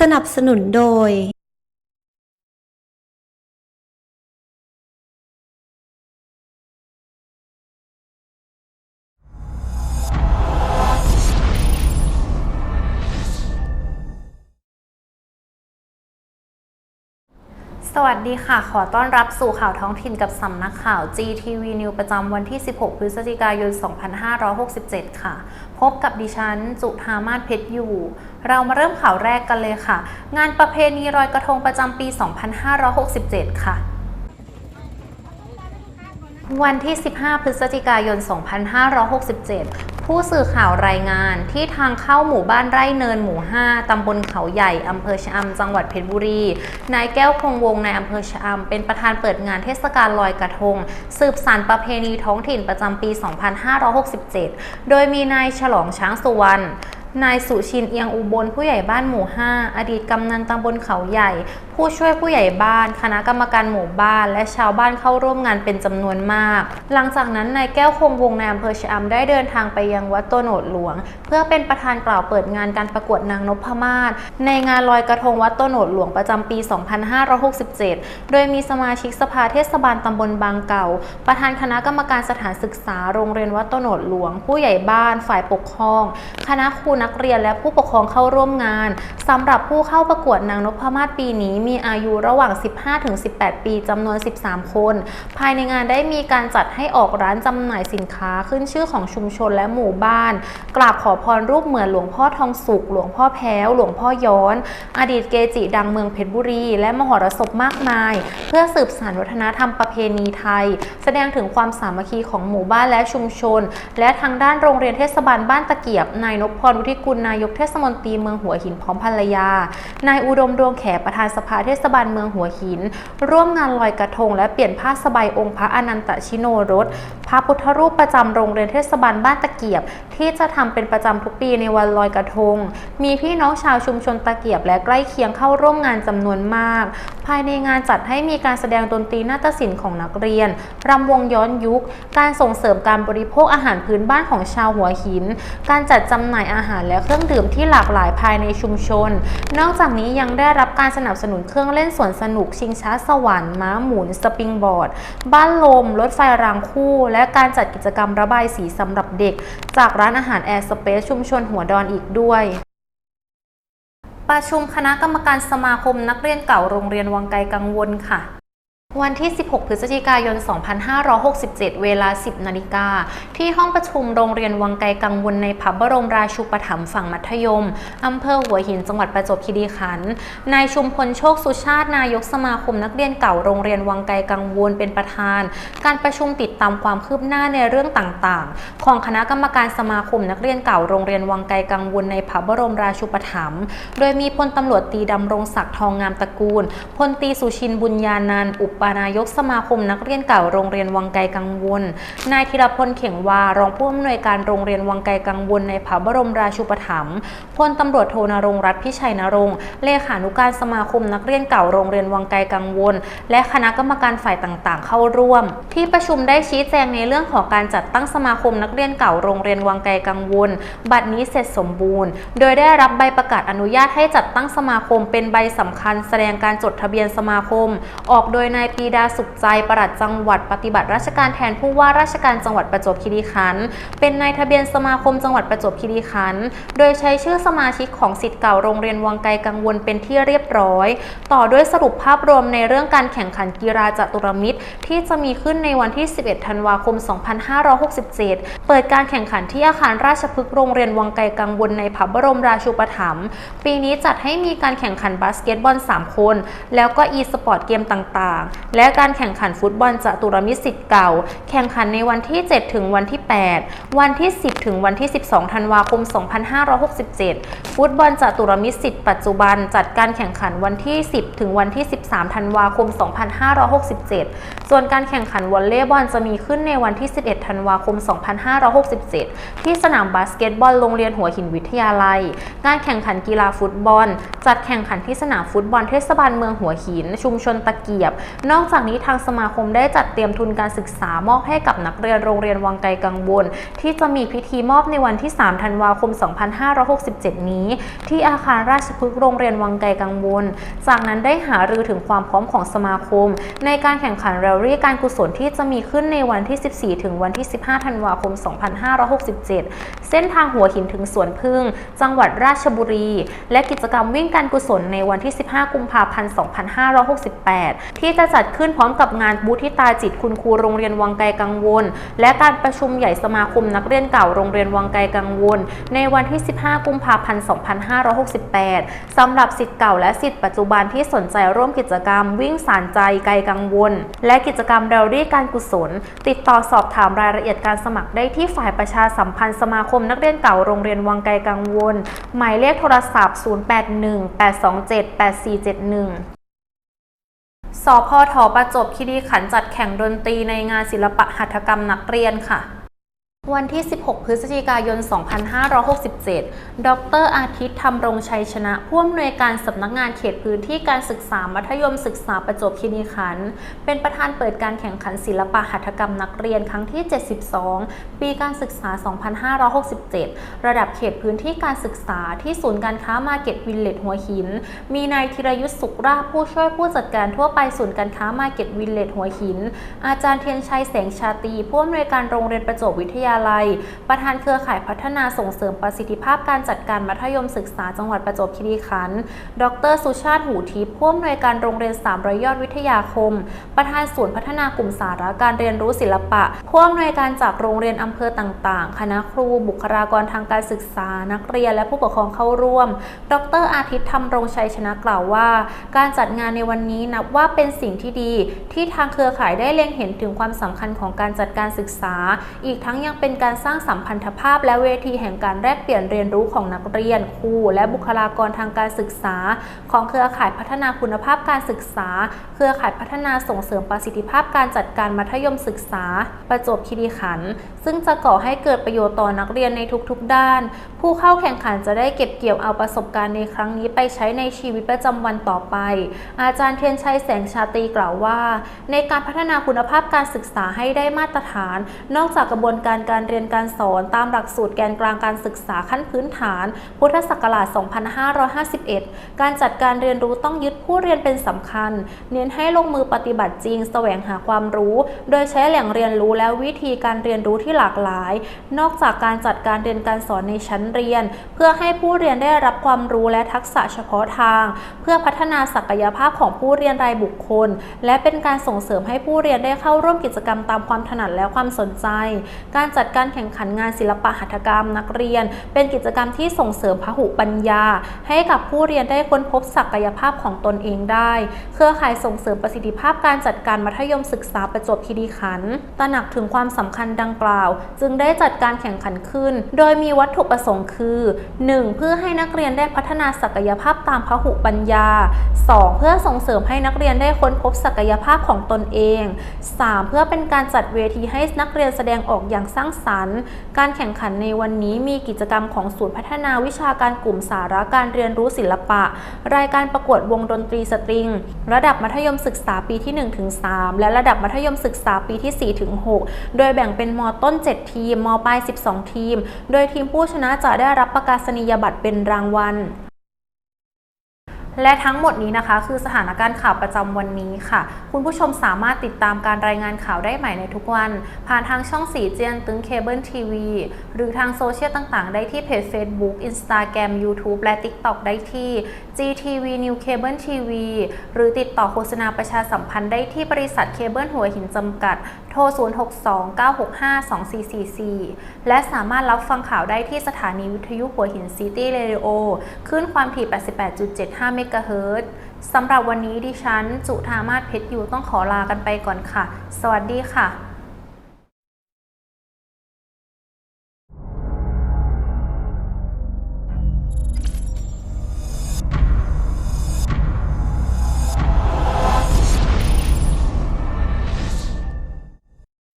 สนับสนุนโดย วัสดีค่ะ ขอต้อนรับสู่ข่าวท้องถิ่นกับสำนักข่าว GTV News ประจำวันที่ 16 พฤศจิกายน 2567 ค่ะ พบกับดิฉัน จุธามาศเพชรอยู่ เรามาเริ่มข่าวแรกกันเลยค่ะ งานประเพณีรอยกระทงประจำปี 2567 ค่ะ วันที่ 15 พฤศจิกายน 2567 ผู้สื่อข่าวรายงานที่ทางเข้าหมู่บ้านไร่เนินหมู่ 5 ตำบลเขาใหญ่ อำเภอชะอำจังหวัดเพชรบุรี นายแก้วคงวงในอำเภอชะอำเป็นประธานเปิดงานเทศกาลลอยกระทง สืบสานประเพณีท้องถิ่นประจำปี 2567 โดยมีนายฉลองช้างสุวรรณ นายสุชินเอียงอุบลผู้ใหญ่บ้านหมู่ 5 อดีตกำนันตำบลเขาใหญ่ ผู้ช่วยผู้ใหญ่บ้าน คณะกรรมการหมู่บ้าน และชาวบ้านเข้าร่วมงานเป็นจำนวนมาก หลังจากนั้นนายแก้วคงวงในอำเภอชะอำได้เดินทางไปยังวัดโตโนดหลวง เพื่อเป็นประธานกล่าวเปิดงานการประกวดนางนพมาศในงานลอยกระทงวัดโตโนดหลวงประจำปี 2567 โดยมีสมาชิกสภาเทศบาลตำบลบางเก่า ประธานคณะกรรมการสถานศึกษาโรงเรียนวัดโตโนดหลวง ผู้ใหญ่บ้านฝ่ายปกครอง คณะครูนักเรียนและผู้ปกครองเข้าร่วมงานสำหรับผู้เข้าประกวดนางนพมาศปีนี้ มีอายุระหว่าง 15-18 ปีจำนวน 13 คน ภายในงานได้มีการจัดให้ออกร้านจำหน่ายสินค้าขึ้นชื่อของชุมชนและหมู่บ้าน กราบขอพรรูปเหมือนหลวงพ่อทองสุข หลวงพ่อแพ้ว หลวงพ่อย้อน อดีตเกจิดังเมืองเพชรบุรี และมหรสพมากมายเพื่อสืบสานวัฒนธรรมประเพณีไทย แสดงถึงความสามัคคีของหมู่บ้านและชุมชน และทางด้านโรงเรียนเทศบาลบ้านตะเกียบ นายนพพรวุฒิกุลนายกเทศมนตรีเมืองหัวหินพร้อมภรรยา นายอุดมดวงแขประธานสภาเทศบาลเมืองหัวหิน ร่วมงานลอยกระทง และเปลี่ยนผ้าสบายองค์พระอนันตชิโนรสพระพุทธรูปประจำโรงเรียนเทศบาลบ้านตะเกียบ ที่จะทำเป็นประจำทุกปีในวันลอยกระทง มีพี่น้องชาวชุมชนตะเกียบ และใกล้เคียงเข้าร่วมงานจำนวนมาก ภายในงานจัดให้มีการแสดงดนตรีนาฏศิลป์ของนักเรียน รำวงย้อนยุค การส่งเสริมการบริโภคอาหารพื้นบ้านของชาวหัวหิน การจัดจำหน่ายอาหารและเครื่องดื่มที่หลากหลายภายในชุมชน นอกจากนี้ยังได้รับการสนับสนุนเครื่องเล่นสวนสนุกชิงช้าสวรรค์ม้าหมุนสปริงบอร์ด บ้านลม รถไฟรางคู่ และการจัดกิจกรรมระบายสีสำหรับเด็ก จากร้านอาหารแอร์สเปซชุมชนหัวดอนอีกด้วย ประชุมคณะกรรมการสมาคมนักเรียนเก่าโรงเรียนวังไกลกังวลค่ะ วันที่ 16 พฤศจิกายน 2567 เวลา 10 นาฬิกา ที่ห้องประชุมโรงเรียนวังไกลกังวลในพระบรมราชูปถัมภ์ฝั่งมัธยม อำเภอหัวหิน จังหวัดประจวบคีรีขันธ์ นายชุมพลโชคสุชาติ นายกสมาคมนักเรียนเก่าโรงเรียนวังไกลกังวลเป็นประธาน การประชุมติดตามความคืบหน้าในเรื่องต่างๆ ของคณะกรรมการสมาคมนักเรียนเก่าโรงเรียนวังไกลกังวลในพระบรมราชูปถัมภ์ โดยมีพลตำรวจตีดำรงศักดิ์ทองงามตระกูล พลตีสุชินบุญญานันอุปปานายกสมาคมนักเรียนเก่าโรงเรียนวังไกลกังวล นายธีรพลเข่งวารองผู้อำนวยการโรงเรียนวังไกลกังวลในพระบรมราชูปถัมภ์พลตำรวจโทนรงรัตน์พิชัยนรงค์เลขานุการสมาคมนักเรียนเก่าโรงเรียนวังไกลกังวล และคณะกรรมการฝ่ายต่างๆ เข้าร่วม ที่ประชุมได้ชี้แจงในเรื่องของการจัดตั้งสมาคมนักเรียนเก่าโรงเรียนวังไกลกังวล บัดนี้เสร็จสมบูรณ์ โดยได้รับใบประกาศอนุญาตให้จัดตั้งสมาคมเป็นใบสำคัญ แสดงการจดทะเบียนสมาคม ออกโดยนายปรีดาสุขใจปลัดจังหวัดปฏิบัติราชการแทนผู้ว่าราชการจังหวัดประจวบคีรีขันธ์เป็นนายทะเบียนสมาคมจังหวัดประจวบคีรีขันธ์โดยใช้ชื่อสมาชิกของสิทธิ์เก่าโรงเรียนวังไกลกังวลเป็นที่เรียบร้อย ต่อด้วยสรุปภาพรวมในเรื่องการแข่งขันกีฬาจตุรมิตร ที่จะมีขึ้นในวันที่ 11 ธันวาคม 2567 เปิดการแข่งขันที่อาคารราชพฤกษ์โรงเรียนวังไกลกังวลในพระบรมราชูปถัมภ์ปีนี้จัดให้มีการแข่งขันบาสเกตบอล 3 คน แล้วก็อีสปอร์ตเกมต่างๆและการแข่งขันฟุตบอลจตุรมิตรสิทธิ์เก่า แข่งขันในวันที่ 7 ถึงวันที่ 8 วันที่ 10 ถึงวันที่ 12 ธันวาคม 2567 ฟุตบอลจตุรมิตรสิทธิ์ปัจจุบันจัดการแข่งขันวันที่ 10 ถึงวันที่ 13 ธันวาคม 2567 ส่วนการแข่งขันวอลเลย์บอลจะมีขึ้นในวันที่ 11 ธันวาคม 2567 ที่สนามบาสเกตบอลโรงเรียนหัวหินวิทยาลัยการแข่งขันกีฬาฟุตบอล จัดแข่งขันที่สนามฟุตบอลเทศบาลเมืองหัวหิน ชุมชนตะเกียบนอกจากนี้ทางสมาคมได้จัดเตรียมทุนการศึกษามอบให้กับนักเรียนโรงเรียนวังไกลกังวล ที่จะมีพิธีมอบในวันที่ 3 ธันวาคม 2567 นี้ ที่อาคารราชพฤกษ์โรงเรียนวังไกลกังวล จากนั้นได้หารือถึงความพร้อมของสมาคม ในการแข่งขันแรลลี่การกุศลที่จะมีขึ้นในวันที่ 14 ถึงวันที่ 15 ธันวาคม 2567เส้นทางหัวหินถึงสวนพึ่ง จังหวัดราชบุรี และกิจกรรมวิ่งการกุศลในวันที่ 15 กุมภาพันธ์ 2568 ที่จะจัดขึ้นพร้อมกับงานบูธิตาจิตคุณครูโรงเรียนวังไกลกังวล และการประชุมใหญ่สมาคมนักเรียนเก่าโรงเรียนวังไกลกังวล ในวันที่ 15 กุมภาพันธ์ 2568 สำหรับสิทธิ์เก่าและสิทธิ์ปัจจุบันที่สนใจร่วมกิจกรรมวิ่งสารใจไกลกังวล และกิจกรรมเรลลี่การกุศล ติดต่อสอบถามรายละเอียดการสมัครได้ที่ฝ่ายประชาสัมพันธ์สมาคมนักเรียนเก่าโรงเรียนวังไกลกังวล หมายเลขโทรศัพท์ 0818278471สพทประจบคีรีขันธ์จัดแข่งดนตรีในงานศิลปะหัตถกรรมนักเรียนค่ะ วันที่ 16 พฤศจิกายน 2567 ดร อาทิตย์ธรรมรงชัยชนะ ผู้อำนวยการสำนักงานเขตพื้นที่การศึกษามัธยมศึกษาประจวบคีรีขันธ์ เป็นประธานเปิดการแข่งขันศิลปะหัตถกรรมนักเรียนครั้งที่ 72 ปีการศึกษา 2567 ระดับเขตพื้นที่การศึกษาที่ศูนย์การค้ามาเก็ตวิลเลจหัวหิน มีนายธีรยุทธสุขราผู้ช่วยผู้จัดการทั่วไปศูนย์การค้ามาเก็ตวิลเลจหัวหิน อาจารย์เทียนชัยแสงชาตีผู้อำนวยการโรงเรียนประจวบวิทยาลัย ประธานเครือข่ายพัฒนาส่งเสริมประสิทธิภาพการจัดการมัธยมศึกษาจังหวัดประจวบคีรีขันธ์ ดร สุชาติหูทิพย์ผู้อำนวยการโรงเรียน300ยอดวิทยาคม ประธานศูนย์พัฒนากลุ่มสาระการเรียนรู้ศิลปะ ผู้อำนวยการจากโรงเรียนอำเภอต่างๆ คณะครู บุคลากรทางการศึกษา นักเรียนและผู้ปกครองเข้าร่วม ดร อาทิตย์ธรรมรงชัยชนะกล่าวว่า การจัดงานในวันนี้นับว่าเป็นสิ่งที่ดี ที่ทางเครือข่ายได้เล็งเห็นถึงความสำคัญของการจัดการศึกษา อีกทั้งยังเป็นการสร้างสัมพันธภาพและเวทีแห่งการแลกเปลี่ยนเรียนรู้ของนักเรียนครูและบุคลากรทางการศึกษา ของเครือข่ายพัฒนาคุณภาพการศึกษา เครือข่ายพัฒนาส่งเสริมประสิทธิภาพการจัดการมัธยมศึกษา ประจวบคีรีขันธ์ซึ่งจะก่อให้เกิดประโยชน์ต่อนักเรียนในทุกๆ ด้าน ผู้เข้าแข่งขันจะได้เก็บเกี่ยวเอาประสบการณ์ในครั้งนี้ไปใช้ในชีวิตประจำวันต่อไป อาจารย์เทียนชัยแสงชาตรีกล่าวว่า ในการพัฒนาคุณภาพการศึกษาให้ได้มาตรฐาน นอกจากกระบวนการการเรียนการสอนตามหลักสูตรแกนกลางการศึกษาขั้นพื้นฐาน พุทธศักราช 2551 การจัดการเรียนรู้ต้องยึดผู้เรียนเป็นสำคัญ เน้นให้ลงมือปฏิบัติจริง แสวงหาความรู้ โดยใช้แหล่งเรียนรู้และวิธีการเรียนรู้ที่หลากหลาย นอกจากการจัดการเรียนการสอนในชั้นเรียน เพื่อให้ผู้เรียนได้รับความรู้และทักษะเฉพาะทาง เพื่อพัฒนาศักยภาพของผู้เรียนรายบุคคล และเป็นการส่งเสริมให้ผู้เรียนได้เข้าร่วมกิจกรรมตามความถนัดและความสนใจ การจัดการแข่งขันงานศิลปะหัตถกรรมนักเรียน เป็นกิจกรรมที่ส่งเสริมพหุปัญญา ให้กับผู้เรียนได้ค้นพบศักยภาพของตนเองได้ เครือข่ายส่งเสริมประสิทธิภาพการจัดการมัธยมศึกษาประจวบคีรีขันธ์ตระหนักถึงความสำคัญดังกล่าว จึงได้จัดการแข่งขันขึ้น โดยมีวัตถุประสงค์คือ 1. เพื่อให้นักเรียนได้พัฒนาศักยภาพตามพหุปัญญา 2. เพื่อส่งเสริมให้นักเรียนได้ค้นพบศักยภาพของตนเอง 3. เพื่อเป็นการจัดเวทีให้นักเรียนแสดงออกอย่างสร้างสรรค์ การแข่งขันในวันนี้มีกิจกรรมของศูนย์พัฒนาวิชาการกลุ่มสาระการเรียนรู้ศิลปะ รายการประกวดวงดนตรีสตริง ระดับมัธยมศึกษาปีที่ 1-3 และระดับมัธยมศึกษาปีที่ 4-6 โดยแบ่งเป็นมต้น 7 ทีม มปลาย 12 ทีม โดยทีมผู้ชนะจะได้รับประกาศนียบัตรเป็นรางวัล และทั้งหมดนี้นะคะ คือสถานการณ์ข่าวประจำวันนี้ค่ะ คุณผู้ชมสามารถติดตามการรายงานข่าวได้ใหม่ในทุกวัน ผ่านทางช่องสีเจียนตึงเคเบิลทีวีหรือทางโซเชียลต่างๆ ได้ที่เพจ Facebook Instagram YouTube และ TikTok ได้ที่ GTV New Cable TV หรือติดต่อโฆษณาประชาสัมพันธ์ได้ที่บริษัทเคเบิลหัวหินจำกัด โทร 0629652444 และสามารถรับฟังข่าวได้ที่สถานีวิทยุหัวหินซิตี้เรดิโอขึ้นความถี่ 88.75เมกะเฮิรตสำหรับวันนี้ดิฉัน จุธามาศเพชรอยู่ต้องขอลากันไปก่อนค่ะ สวัสดีค่ะ